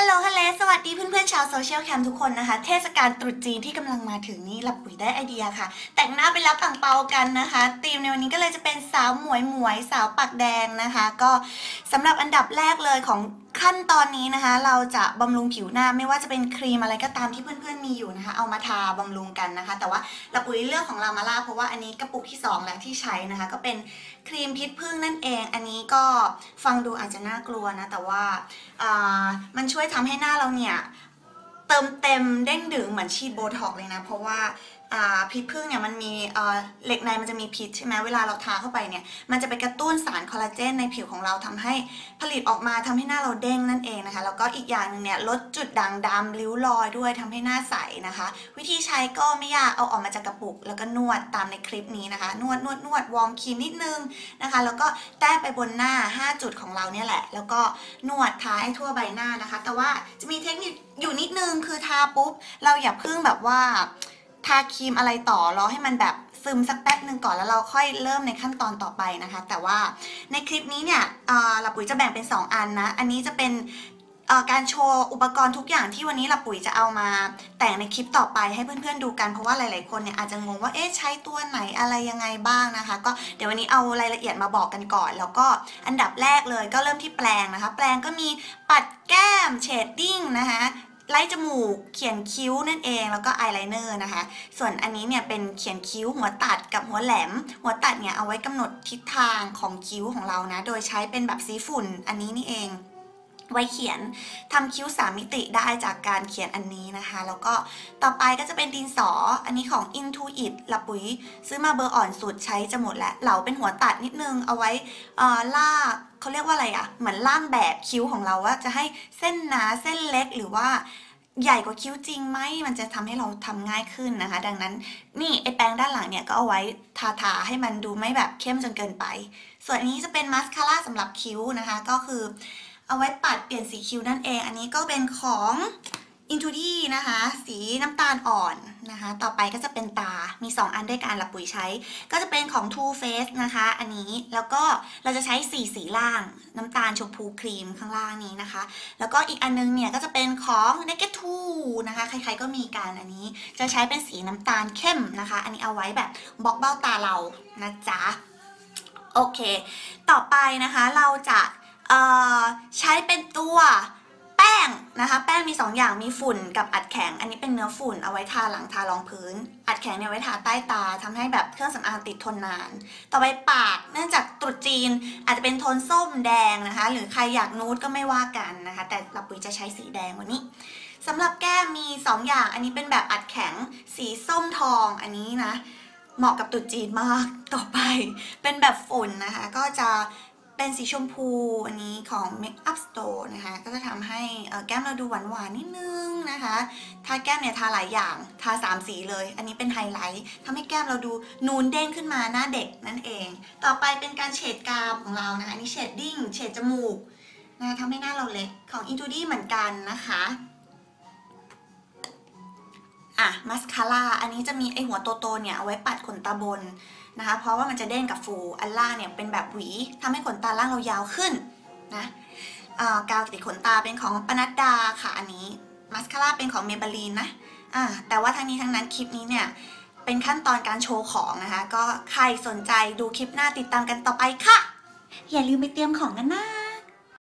ฮัลโหลฮัลเลสวัสดีเพื่อนๆชาวโซเชียลแคมทุกคนนะคะ เทศกาลตรุษจีนที่กำลังมาถึงนี่หลับปุ๋ยได้ไอเดียค่ะ แต่งหน้าไปรับอ่างเปากันนะคะธีมในวันนี้ก็เลยจะเป็นสาวหมวยหมวยสาวปากแดงนะคะ ก็สำหรับอันดับแรกเลยของขั้นตอนนี้นะคะ เราจะบำรุงผิวหน้าไม่ว่าจะเป็นครีมอะไรก็ตามที่เพื่อนๆมีอยู่นะคะ เอามาทาบำรุงกันนะคะ แต่ว่าหลับปุ๋ยเลือกของลามาล่าเพราะว่าอันนี้กระปุกที่สองแล้วที่ใช้นะคะ ก็เป็นครีมพิษผึ้งนั่นเอง อันนี้ก็ฟังดูอาจจะน่ากลัวนะ แต่ว่าามันช่วยทำให้หน้าเราเนี่ยเติมเต็มเด้งดึงเหมือนฉีดโบท็อกเลยนะ เพราะว่า พิษพึ่งเนี่ยมันมีเหล็กในมันจะมีพิษใช่ไหมเวลาเราทาเข้าไปเนี่ยมันจะไปกระตุ้นสารคอลลาเจนในผิวของเราทำให้ผลิตออกมาทำให้หน้าเราเด้งนั่นเองนะคะแล้วก็อีกอย่างหนึ่งเนี่ยลดจุดด่างดำริ้วรอยด้วยทำให้หน้าใสนะคะ วิธีใช้ก็ไม่ยากเอาออกมาจากกระปุก แล้วก็นวดตามในคลิปนี้นะคะ นวดนวดนวดวอร์มครีมนิดนึงนะคะ แล้วก็แต้ไปบนหน้า 5 จุดของเราเนี่ยแหละ แล้วก็นวดทาให้ทั่วใบหน้านะคะ แต่ว่าจะมีเทคนิคอยู่นิดนึงคือทาปุ๊บเราอย่าเพิ่งแบบว่า ทาครีมอะไรต่อรอให้มันแบบซึมสักแป๊บหนึ่งก่อนแล้วเราค่อยเริ่มในขั้นตอนต่อไปนะคะ แต่ว่าในคลิปนี้เนี่ยหลับปุ๋ยจะแบ่งเป็น 2 อันนะ อันนี้จะเป็นการโชว์อุปกรณ์ทุกอย่างที่วันนี้หลับปุ๋ยจะเอามาแต่งในคลิปต่อไปให้เพื่อนๆดูกันเพราะว่าหลายๆคนเนี่ยอาจจะงงว่าเอ๊ะใช้ตัวไหนอะไรยังไงบ้างนะคะ ก็เดี๋ยววันนี้เอารายละเอียดมาบอกกันก่อน แล้วก็อันดับแรกเลยก็เริ่มที่แปลงนะคะ แปลงก็มีปัดแก้มเชดดิ้งนะคะ ไล่จมูก เขียนคิ้วนั่นเอง แล้วก็อายไลเนอร์นะคะ ส่วนอันนี้เนี่ยเป็นเขียนคิ้วหัวตัดกับหัวแหลม หัวตัดเนี่ยเอาไว้กำหนดทิศทางของคิ้วของเรานะ โดยใช้เป็นแบบสีฝุ่นอันนี้นี่เอง ไว้เขียนทำคิ้วสามมิติได้จากการเขียนอันนี้นะคะ แล้วก็ต่อไปก็จะเป็นดินสออันนี้ของ Intuit ละปุ๋ย ซื้อมาเบอร์อ่อนสุดใช้จะหมดแล้วเหลาเป็นหัวตัดนิดนึงเอาไว้เอ่อลากเขาเรียกว่าอะไรอะเหมือนล่างแบบคิ้วของเราว่าจะให้เส้นหนาเส้นเล็กหรือว่าใหญ่กว่าคิ้วจริงไหมมันจะทำให้เราทำง่ายขึ้นนะคะ ดังนั้นนี่ไอแปรงด้านหลังเนี่ยก็เอาไว้ทาทาให้มันดูไม่แบบเข้มจนเกินไป ส่วนอันนี้จะเป็นมาสคาร่าสำหรับคิ้วนะคะก็คือ เอาไว้ปัดเปลี่ยนสีคิ้วนั่นเอง อันนี้ก็เป็นของ i n t u d i นะคะ สีน้ำตาลอ่อนนะคะ ต่อไปก็จะเป็นตา มี 2 อันด้วยกันหลับปุ๋ยใช้ ก็จะเป็นของ Too Faced นะคะ อันนี้ แล้วก็เราจะใช้สีสีล่าง น้ำตาลชมพูครีมข้างล่างนี้นะคะ แล้วก็อีกอันนึงเนี่ยก็จะเป็นของ Naked 2นะคะ ใครๆก็มีกันอันนี้ จะใช้เป็นสีน้ำตาลเข้มนะคะ อันนี้เอาไว้แบบบล็อกเบ้าตาเรานะจ๊ะ โอเค ต่อไปนะคะเราจะ ใช้เป็นตัวแป้งนะคะ แป้งมี 2 อย่างมีฝุ่นกับอัดแข็ง อันนี้เป็นเนื้อฝุ่นเอาไว้ทาหลังทารองพื้น อัดแข็งเนี่ยไว้ทาใต้ตาทำให้แบบเครื่องสำอางติดทนนาน ต่อไปปากเนื่องจากตรุษจีนอาจจะเป็นโทนส้มแดงนะคะ หรือใครอยากนูดก็ไม่ว่ากันนะคะ แต่เราปุ๋ยจะใช้สีแดงวันนี้สำหรับแก้มมี 2 อย่าง อันนี้เป็นแบบอัดแข็งสีส้มทองอันนี้นะเหมาะกับตรุ๊จีนมากต่อไป เป็นแบบฝุ่นนะคะ ก็จะ เป็นสีชมพูอันนี้ของ Makeup Store นะคะ ก็จะทำให้แก้มเราดูหวานๆนิดนึงนะคะ ทาแก้มเนี่ยทาหลายอย่าง ทา 3 สีเลย อันนี้เป็นไฮไลท์ทำให้แก้มเราดูนูนเด้งขึ้นมาหน้าเด็กนั่นเอง ต่อไปเป็นการเฉดกามของเรานะคะ อันนี้เฉดดิ้ง เฉดจมูกนะทำให้หน้าเราเล็กของ i n t u d i เหมือนกันนะคะ อะมัสคาร่าอันนี้จะมีไอหัวโตๆเนี่ยเอาไว้ปัดขนตาบนนะคะ เพราะว่ามันจะเด้งกับฟูอันล่างเนี่ยเป็นแบบหวีทำให้ขนตาล่างเรายาวขึ้นนะอ่ากาวติดขนตาเป็นของปนัดดาค่ะอันนี้มัสคาร่าเป็นของเมเบลีนนะอ่าแต่ว่าทั้งนี้ทั้งนั้นคลิปนี้เนี่ยเป็นขั้นตอนการโชว์ของนะคะ ก็ใครสนใจดูคลิปหน้าติดตามกันต่อไปค่ะ อย่าลืมไปเตรียมของกันนะ